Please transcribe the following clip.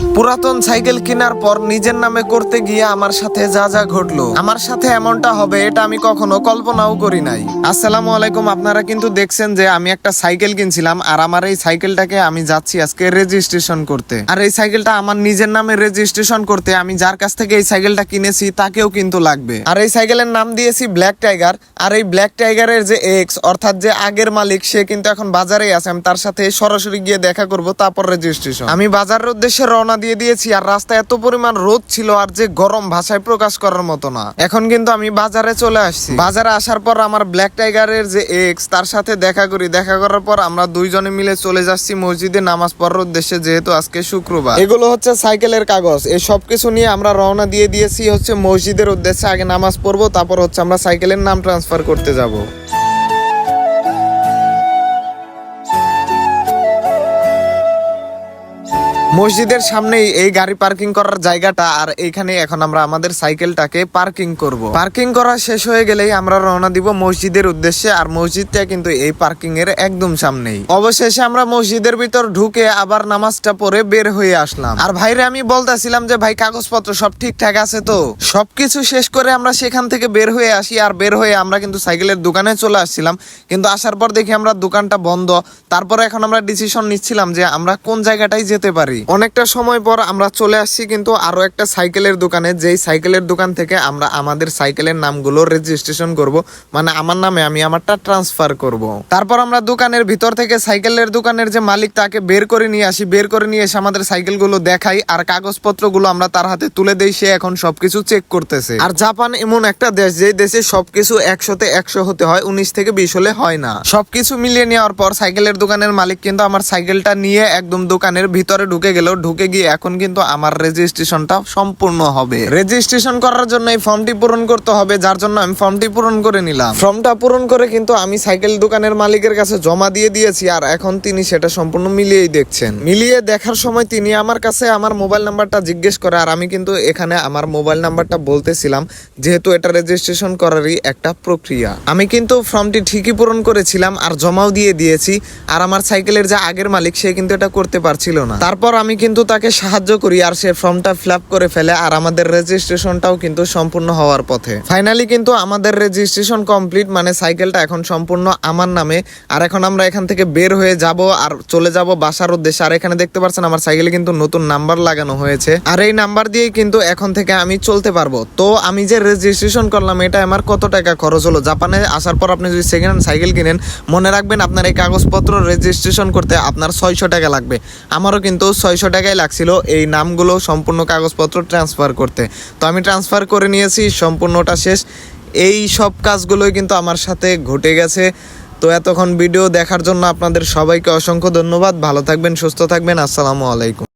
পুরাতন সাইকেল কেনার পর নিজের নামে করতে গিয়ে আমার সাথে যা যা ঘটলো। আমার সাথে এমনটা হবে, এটা আমি কখনো কল্পনাও করি নাই। আসসালামু আলাইকুম, আপনারা কিন্তু দেখছেন যে আমি একটা সাইকেল কিনছিলাম, আর আমার এই সাইকেলটাকে আমি যাচ্ছি আজকে রেজিস্ট্রেশন করতে। আর এই সাইকেলটা আমার নিজের নামে রেজিস্ট্রেশন করতে, আমি যার কাছ থেকে এই সাইকেলটা কিনেছি, তাকেও কিন্তু লাগবে। আর এই সাইকেলের নাম দিয়েছি ব্ল্যাক টাইগার আর এই ব্ল্যাক টাইগারের যে এক্স অর্থাৎ যে আগের মালিক, সে কিন্তু এখন বাজারেই আছে, আমি তার সাথে সরাসরি গিয়ে দেখা করব, তারপর রেজিস্ট্রেশন আমি বাজারের উদ্দেশ্যে রওনা দিয়ে দিয়েছি, আর রাস্তায় এত পরিমাণ রোদ ছিল আর যে গরম ভাষায় প্রকাশ করার মতো না। এখন কিন্তু আমি বাজারে চলে আসছি। বাজারে আসার পর আমার ব্ল্যাক টাইগারের যে এক্স তার সাথে দেখা করি। দেখা করার পর আমরা দুইজনে মিলে চলে যাচ্ছি মসজিদে নামাজ পড়ার উদ্দেশ্যে, যেহেতু আজকে শুক্রবার। এগুলো হচ্ছে সাইকেলের কাগজ। এই সব কিছু নিয়ে আমরা রওনা দিয়ে দিয়েছি হচ্ছে মসজিদের উদ্দেশ্যে। আগে নামাজ পড়ব, তারপর হচ্ছে আমরা সাইকেলের নাম ট্রান্সফার করতে যাব। মসজিদের সামনেই এই গাড়ি পার্কিং করার জায়গাটা, আর এইখানে এখন আমরা আমাদের সাইকেলটাকে পার্কিং করব। পার্কিং করা শেষ হয়ে গেলেই আমরা রওনা দিব মসজিদের উদ্দেশ্যে, আর মসজিদটা কিন্তু এই পার্কিং এর একদম সামনেই। অবশেষে আমরা মসজিদের ভিতর ঢুকে আবার নামাজটা পড়ে বের হয়ে আসলাম। আর ভাইরে, আমি বলতেছিলাম যে, ভাই, কাগজপত্র সব ঠিকঠাক আছে তো? সবকিছু শেষ করে আমরা সেখান থেকে বের হয়ে আসি, আর বের হয়ে আমরা কিন্তু সাইকেলের দোকানে চলে আসছিলাম। কিন্তু আসার পর দেখি আমরা দোকানটা বন্ধ। তারপরে এখন আমরা ডিসিশন নিচ্ছিলাম যে, আমরা কোন জায়গাটাই যেতে পারি? অনেকটা সময় পর আমরা চলে আসছি কিন্তু আরও একটা সাইকেলের দোকানে, যেই সাইকেলের দোকান থেকে আমরা আমাদের সাইকেলের নামগুলো রেজিস্ট্রেশন করব। মানে আমার নামে আমি আমারটা ট্রান্সফার করব। তারপর আমরা দোকানের ভিতর থেকে সাইকেলের দোকানের যে মালিক তাকে বের করে নিয়ে আসি। বের করে নিয়ে এসে আমাদের সাইকেলগুলো দেখাই আর কাগজপত্রগুলো আমরা তার হাতে তুলে দেই, সে এখন সবকিছু চেক করতেছে। আর জাপান এমন একটা দেশ যে দেশে সবকিছু একশোতে একশো হতে হয়, উনিশ থেকে বিশ হলে হয় না। সবকিছু মিলিয়ে নেওয়ার পর সাইকেলের দোকানের মালিক কিন্তু আমার সাইকেলটা নিয়ে একদম দোকানের ভিতরে ঢুকে গেল ঢুকে গিয়ে এখন কিন্তু আমার রেজিস্ট্রেশনটা সম্পূর্ণ হবে। রেজিস্ট্রেশন করার জন্য এই ফর্মটি পূরণ করতে হবে, যার জন্য আমি ফর্মটি পূরণ করে নিলাম। ফর্মটা পূরণ করে কিন্তু আমি সাইকেল দোকানের মালিকের কাছে জমা দিয়ে দিয়েছি, আর এখন তিনি সেটা সম্পূর্ণ মিলিয়েই দেখছেন। মিলিয়ে দেখার সময় তিনি আমার কাছে আমার মোবাইল নাম্বারটা জিজ্ঞেস করে, আর আমি কিন্তু এখানে আমার মোবাইল নাম্বারটা বলতেছিলাম, যেহেতু এটা রেজিস্ট্রেশন করারই একটা প্রক্রিয়া। আমি কিন্তু ফর্মটি ঠিকই পূরণ করেছিলাম, আর জমাও দিয়ে দিয়েছি, আর আমার সাইকেলের যে আগের মালিক, সে কিন্তু এটা করতে পারছিল না। তারপর আমি কিন্তু তাকে সাহায্য করি আর সে ফর্মটা ফিল করে ফেলে আর আমাদের রেজিস্ট্রেশনটাও কিন্তু সম্পূর্ণ হওয়ার পথে। ফাইনালি কিন্তু আমাদের রেজিস্ট্রেশন কমপ্লিট মানে সাইকেলটা এখন সম্পূর্ণ আমার নামে। আর এখন আমরা এখান থেকে বের হয়ে যাব আর চলে যাব বাসার উদ্দেশ্যে। আর এখানে দেখতে পাচ্ছেন আমার সাইকেলে কিন্তু নতুন নাম্বার লাগানো হয়েছে। আর এই নাম্বার দিয়েই কিন্তু এখন থেকে আমি চলতে পারব। তো আমি যে রেজিস্ট্রেশন করলাম, এটা আমার কত টাকা খরচ হলো? জাপানে আসার পর আপনি যদি সেকেন্ড হ্যান্ড সাইকেল কিনেন, মনে রাখবেন আপনার এই কাগজপত্র রেজিস্ট্রেশন করতে আপনার ছয়শো টাকা লাগবে। আমারও কিন্তু ছয়শো টাকাই লাগছিল এই নামগুলো সম্পূর্ণ কাগজপত্র ট্রান্সফার করতে। তো আমি ট্রান্সফার করে নিয়েছি, সম্পূর্ণটা শেষ। এই সব কাজগুলোই কিন্তু আমার সাথে ঘটে গেছে। তো এতক্ষণ ভিডিও দেখার জন্য আপনাদের সবাইকে অসংখ্য ধন্যবাদ। ভালো থাকবেন, সুস্থ থাকবেন। আসসালামু আলাইকুম।